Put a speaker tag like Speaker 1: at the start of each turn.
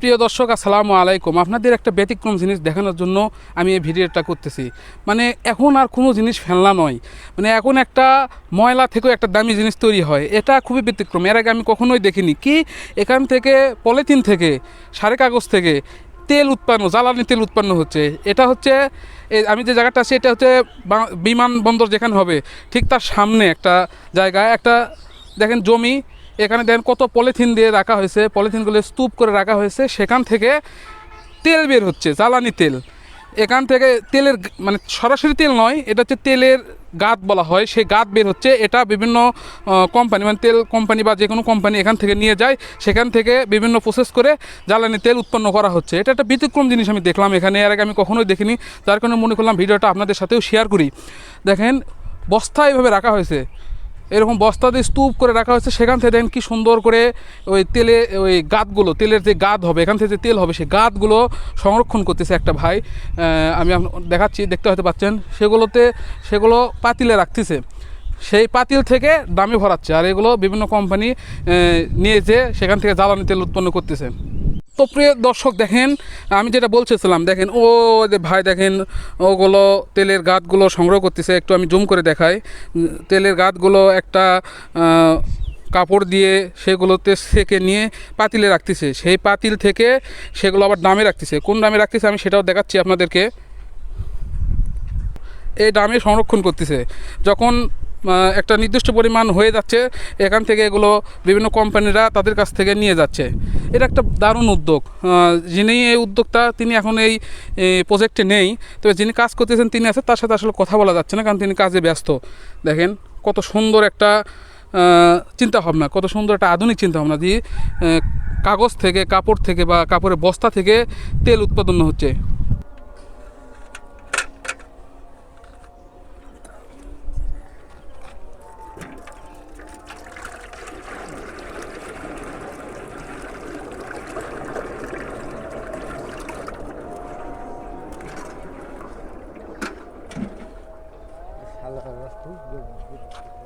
Speaker 1: প্রিয় দর্শক, আসসালামু আলাইকুম। আপনাদের একটা ব্যতিক্রম জিনিস দেখানোর জন্য আমি এই ভিডিওটা করতেছি। মানে এখন আর কোনো জিনিস ফেলনা নয়। মানে এখন একটা ময়লা থেকেও একটা দামি জিনিস তৈরি হয়। এটা খুবই ব্যতিক্রম। এর আগে আমি কখনোই দেখিনি। কি? এখান থেকে, পলিথিন থেকে, সারে কাগজ থেকে তেল উৎপন্ন, জ্বালানি তেল উৎপন্ন হচ্ছে। এটা হচ্ছে আমি যে জায়গাটা আছি, এটা হচ্ছে বিমানবন্দর যেখানে হবে, ঠিক তার সামনে একটা জায়গায় একটা, দেখেন জমি এখানে দেখেন কত পলিথিন দিয়ে রাখা হয়েছে। পলিথিনগুলো স্তূপ করে রাখা হয়েছে। সেখান থেকে তেল বের হচ্ছে, জ্বালানি তেল। এখান থেকে তেলের মানে সরাসরি তেল নয়, এটা হচ্ছে তেলের গাত বলা হয়। সেই গাত বের হচ্ছে। এটা বিভিন্ন কোম্পানি মানে তেল কোম্পানি বা যে কোনো কোম্পানি এখান থেকে নিয়ে যায়। সেখান থেকে বিভিন্ন প্রসেস করে জ্বালানি তেল উৎপন্ন করা হচ্ছে। এটা একটা ব্যতিক্রম জিনিস আমি দেখলাম এখানে। এর আগে আমি কখনোই দেখিনি। যার কারণে মনে করলাম ভিডিওটা আপনাদের সাথেও শেয়ার করি। দেখেন, বস্তা এভাবে রাখা হয়েছে। এরকম বস্তা দিয়ে স্তূপ করে রাখা হয়েছে, সেখান থেকে দেখেন কি সুন্দর করে ওই তেলে, ওই গাতগুলো, তেলের যে গাদ হবে, এখান থেকে যে তেল হবে সেই গাতগুলো সংরক্ষণ করতেছে একটা ভাই। আমি দেখাচ্ছি, দেখতে হয়তো পাচ্ছেন, সেগুলোতে, সেগুলো পাতিলে রাখতেছে। সেই পাতিল থেকে দামে ভরাচ্ছে, আর এগুলো বিভিন্ন কোম্পানি নিয়ে যেয়ে সেখান থেকে জ্বালানি তেল উৎপন্ন করতেছে। তো প্রিয় দর্শক, দেখেন, আমি যেটা বলতেছিলাম দেখেন, ও যে ভাই, দেখেন, ওগুলো তেলের গাতগুলো সংগ্রহ করতেছে, একটু আমি জুম করে দেখাই। তেলের গাতগুলো একটা কাপড় দিয়ে সেগুলোতে সেকে নিয়ে পাতিলে রাখতেছে। সেই পাতিল থেকে সেগুলো আবার দামে রাখতেছে। কোন দামে রাখতেছে আমি সেটাও দেখাচ্ছি আপনাদেরকে। এই দামে সংরক্ষণ করতেছে। যখন একটা নির্দিষ্ট পরিমাণ হয়ে যাচ্ছে, এখান থেকে এগুলো বিভিন্ন কোম্পানিরা তাদের কাছ থেকে নিয়ে যাচ্ছে। এটা একটা দারুণ উদ্যোগ। যিনি এই উদ্যোক্তা, তিনি এখন এই প্রজেক্টে নেই। তবে যিনি কাজ করতেছেন, তিনি আছে, তার সাথে আসলে কথা বলা যাচ্ছে না, কারণ তিনি কাজে ব্যস্ত। দেখেন, কত সুন্দর একটা চিন্তা ভাবনা কত সুন্দর একটা আধুনিক চিন্তা ভাবনা দিয়ে কাগজ থেকে, কাপড় থেকে বা কাপড়ের বস্তা থেকে তেল উৎপাদন হচ্ছে। Тут